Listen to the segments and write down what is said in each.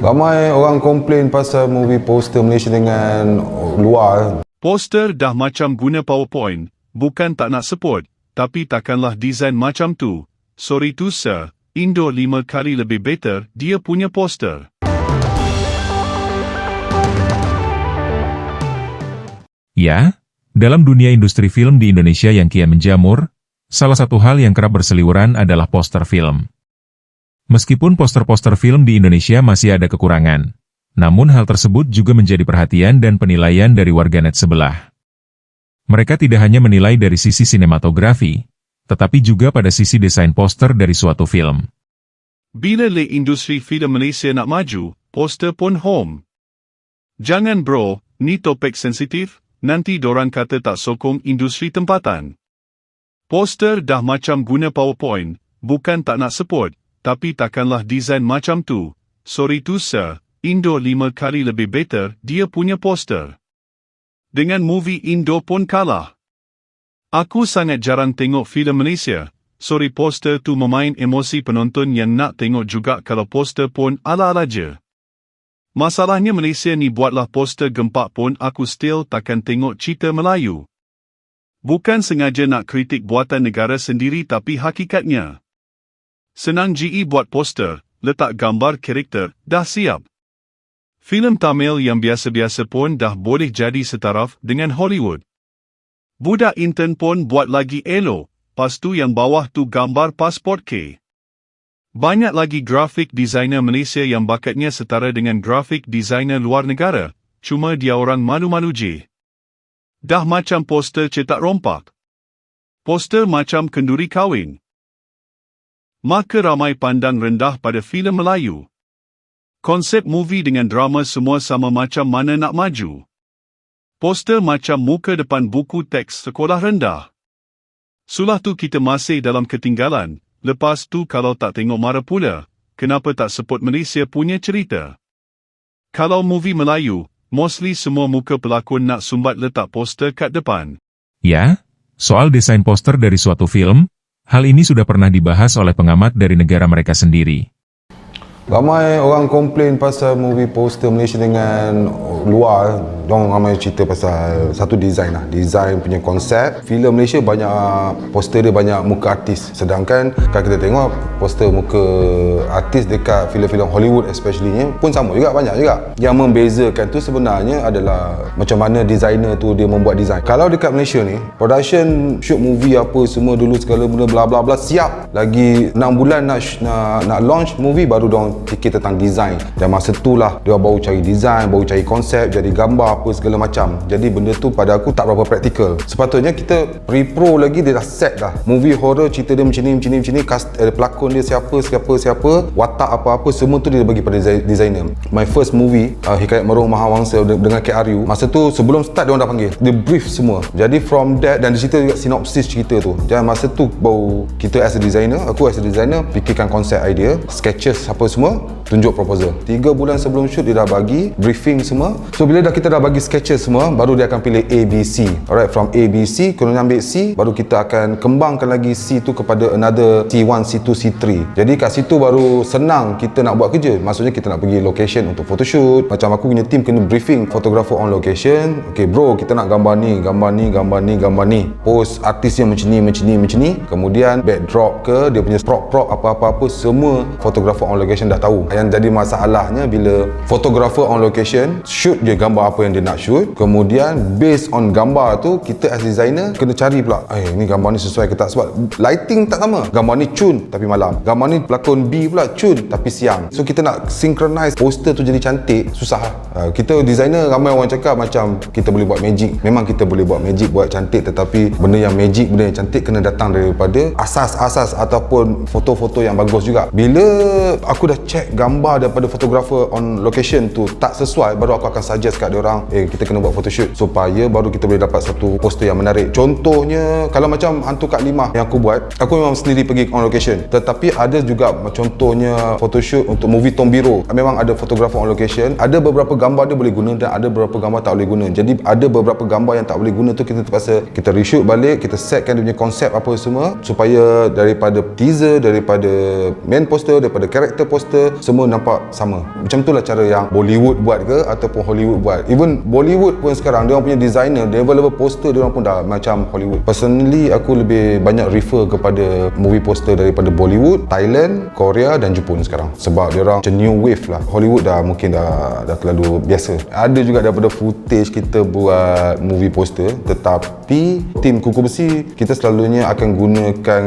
Ramai orang komplain pasal movie poster Malaysia dengan luar. Poster dah macam guna PowerPoint, bukan tak nak support, tapi takkanlah design macam tu. Sorry tu sir, Indo lima kali lebih better dia punya poster. Ya, dalam dunia industri film di Indonesia yang kian menjamur, salah satu hal yang kerap berseliweran adalah poster film. Meskipun poster-poster film di Indonesia masih ada kekurangan, namun hal tersebut juga menjadi perhatian dan penilaian dari warganet sebelah. Mereka tidak hanya menilai dari sisi sinematografi, tetapi juga pada sisi desain poster dari suatu film. Bila le industri filem Malaysia nak maju, poster pun home. Jangan bro, ni topik sensitif, nanti dorang kata tak sokong industri tempatan. Poster dah macam guna PowerPoint, bukan tak nak support, tapi takkanlah design macam tu. Sorry tu sir, Indo lima kali lebih better dia punya poster. Dengan movie Indo pun kalah. Aku sangat jarang tengok filem Malaysia. Sorry poster tu memain emosi penonton yang nak tengok juga kalau poster pun ala-ala je. Masalahnya Malaysia ni buatlah poster gempak pun aku still takkan tengok cerita Melayu. Bukan sengaja nak kritik buatan negara sendiri tapi hakikatnya. Senang GE buat poster, letak gambar karakter, dah siap. Filem Tamil yang biasa-biasa pun dah boleh jadi setaraf dengan Hollywood. Budak intern pun buat lagi elok, pas tu yang bawah tu gambar pasport K. Banyak lagi grafik designer Malaysia yang bakatnya setara dengan grafik designer luar negara, cuma dia orang malu-malu je. Dah macam poster cetak rompak. Poster macam kenduri kahwin. Maka ramai pandang rendah pada filem Melayu. Konsep movie dengan drama semua sama macam mana nak maju. Poster macam muka depan buku teks sekolah rendah. Sulah tu kita masih dalam ketinggalan, lepas tu kalau tak tengok mara pula, kenapa tak support Malaysia punya cerita? Kalau movie Melayu, mostly semua muka pelakon nak sumbat letak poster kat depan. Ya, soal desain poster dari suatu film, hal ini sudah pernah dibahas oleh pengamat dari negara mereka sendiri. Ramai orang komplain pasal movie poster Malaysia dengan luar. Diorang ramai cerita pasal satu design lah. Design punya konsep. Filem Malaysia banyak poster dia banyak muka artis. Sedangkan kalau kita tengok poster muka artis dekat filem-filem Hollywood especially pun sama juga banyak juga. Yang membezakan tu sebenarnya adalah macam mana designer tu dia membuat design. Kalau dekat Malaysia ni, production shoot movie apa semua dulu segala benda bla bla bla siap. Lagi 6 bulan nak nak, nak launch movie baru dong fikir tentang design dan masa tu lah dia baru cari design baru cari konsep jadi gambar apa segala macam. Jadi benda tu pada aku tak berapa praktikal. Sepatutnya kita pre-pro lagi dia dah set dah. Movie horror cerita dia macam ni macam ni macam ni. Cast, eh, pelakon dia siapa siapa siapa. Watak apa-apa semua tu dia bagi pada designer. My first movie uh, Hikayat Merung Mahawangsa dengan KRU masa tu sebelum start dia orang dah panggil. Dia brief semua. Jadi from that dan dia cerita juga sinopsis cerita tu. Dan masa tu baru kita as a designer aku as a designer fikirkan konsep idea sketches apa semua tunjuk proposal. 3 bulan sebelum shoot dia dah bagi briefing semua so bila dah kita dah bagi sketches semua baru dia akan pilih ABC alright from ABC kalau ambil C baru kita akan kembangkan lagi C tu kepada another C1 C2 C3 jadi kat situ baru senang kita nak buat kerja. Maksudnya kita nak pergi location untuk photoshoot. Macam aku punya team kena briefing photographer on location. Okay bro kita nak gambar ni gambar ni gambar ni gambar ni. Pose artis yang macam ni macam ni macam ni. Kemudian backdrop ke dia punya prop-prop apa-apa-apa semua photographer on location dah tahu. Yang jadi masalahnya bila photographer on location shoot je gambar apa yang dia nak shoot. Kemudian based on gambar tu kita as designer kena cari pula eh ni gambar ni sesuai ke tak? Sebab lighting tak sama. Gambar ni cun tapi malam. Gambar ni pelakon B pula cun tapi siang. So kita nak synchronize poster tu jadi cantik susah. Lah uh, kita designer ramai orang cakap macam kita boleh buat magic. Memang kita boleh buat magic buat cantik tetapi benda yang magic benda yang cantik kena datang daripada asas-asas ataupun foto-foto yang bagus juga. Bila aku dah check gambar daripada fotografer on location tu tak sesuai baru aku akan suggest kat orang eh kita kena buat photoshoot supaya baru kita boleh dapat satu poster yang menarik. Contohnya kalau macam hantu Kak Lima yang aku buat aku memang sendiri pergi on location. Tetapi ada juga contohnya photoshoot untuk movie Tombiro memang ada fotografer on location ada beberapa gambar dia boleh guna dan ada beberapa gambar tak boleh guna. Jadi ada beberapa gambar yang tak boleh guna tu kita terpaksa kita reshoot balik kita setkan dia punya konsep apa semua supaya daripada teaser daripada main poster daripada karakter poster semua nampak sama. Macam itulah cara yang Bollywood buat ke ataupun Hollywood buat. Even Bollywood pun sekarang dia orang punya designer level-level poster dia orang pun dah macam Hollywood. Personally aku lebih banyak refer kepada movie poster daripada Bollywood Thailand Korea dan Jepun sekarang. Sebab dia orang macam new wave lah. Hollywood dah mungkin dah dah terlalu biasa. Ada juga daripada footage kita buat movie poster tetapi tim kuku besi kita selalunya akan gunakan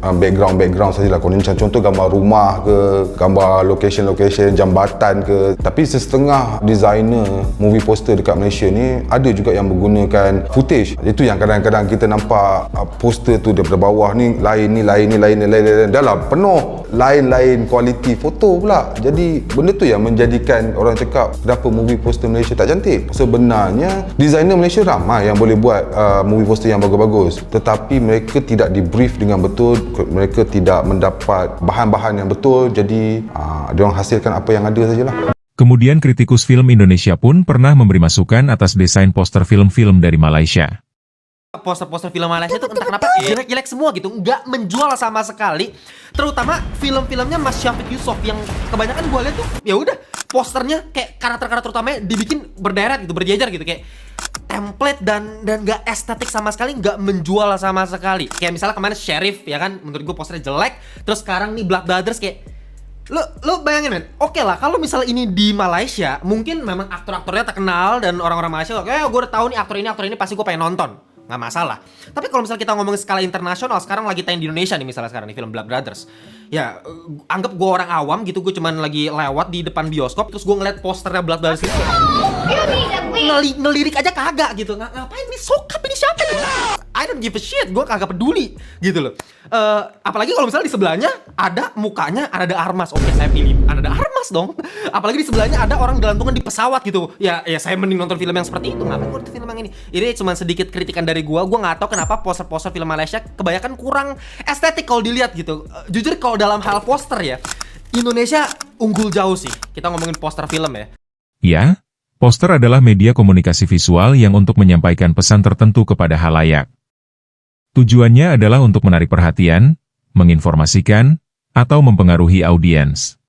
background-background sajalah. Kalau macam contoh gambar rumah ke gambar location-location jambatan ke. Tapi sesetengah designer movie poster dekat Malaysia ni ada juga yang menggunakan footage. Itu yang kadang-kadang kita nampak uh, poster tu daripada bawah ni lain ni lain ni lain ni lain, lain, lain. dah lah penuh lain-lain kualiti foto pula. Jadi benda tu yang menjadikan orang cakap kenapa movie poster Malaysia tak cantik? Sebenarnya designer Malaysia ramai yang boleh buat uh, movie poster yang bagus-bagus. Tetapi mereka tidak di brief dengan betul mereka tidak mendapat bahan-bahan yang betul. Jadi uh, dia orang hasilkan apa yang ada sajalah Kemudian kritikus film Indonesia pun pernah memberi masukan atas desain poster film-film dari Malaysia. poster-poster film Malaysia tuh entah kenapa jelek-jelek semua gitu. Nggak menjual sama sekali. Terutama film-filmnya Mas Syafiq Yusof yang kebanyakan gue lihat tuh ya udah posternya kayak karakter-karakter utamanya dibikin berderet gitu berjejer gitu. Kayak template dan dan nggak estetik sama sekali nggak menjual sama sekali. Kayak misalnya kemarin Sheriff ya kan? Menurut gue posternya jelek. Terus sekarang nih Black Brothers kayak lo lo bayangin men. Oke lah kalau misalnya ini di Malaysia mungkin memang aktor-aktornya terkenal dan orang-orang Malaysia oke gue udah tahu nih aktor ini aktor ini pasti gue pengen nonton. Nggak masalah. Tapi kalau misalnya kita ngomongin skala internasional sekarang lagi tayang di Indonesia nih misalnya sekarang nih film Black Brothers. Ya eh, anggap gue orang awam gitu gue cuman lagi lewat di depan bioskop terus gue ngeliat posternya Black Brothers itu. Ngeli- ngelirik aja kagak gitu. Ng- ngapain nih sokap ini siapa nih I don't give a shit. Gue kagak peduli gitu loh. Eh, apalagi kalau misalnya di sebelahnya ada mukanya ada Armas. Oke saya pilih ada Armas dong. Apalagi di sebelahnya ada orang gelantungan di pesawat gitu. Ya ya saya mending nonton film yang seperti itu. Ngapain gue nonton film yang ini? Ini cuma sedikit kritikan dari gue gue nggak tahu kenapa poster-poster film Malaysia kebanyakan kurang estetik kalau dilihat gitu. Eh, jujur kalau dalam hal poster ya Indonesia unggul jauh sih. Kita ngomongin poster film ya. Ya, poster adalah media komunikasi visual yang untuk menyampaikan pesan tertentu kepada halayak. Tujuannya adalah untuk menarik perhatian, menginformasikan, atau mempengaruhi audiens.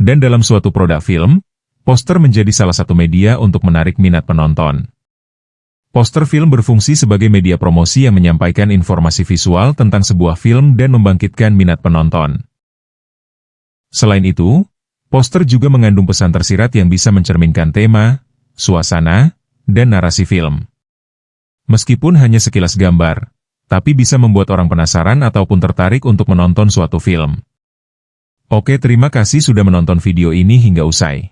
Dan dalam suatu produk film, poster menjadi salah satu media untuk menarik minat penonton. Poster film berfungsi sebagai media promosi yang menyampaikan informasi visual tentang sebuah film dan membangkitkan minat penonton. Selain itu, poster juga mengandung pesan tersirat yang bisa mencerminkan tema, suasana, dan narasi film. Meskipun hanya sekilas gambar, tapi bisa membuat orang penasaran ataupun tertarik untuk menonton suatu film. Oke terima kasih sudah menonton video ini hingga usai.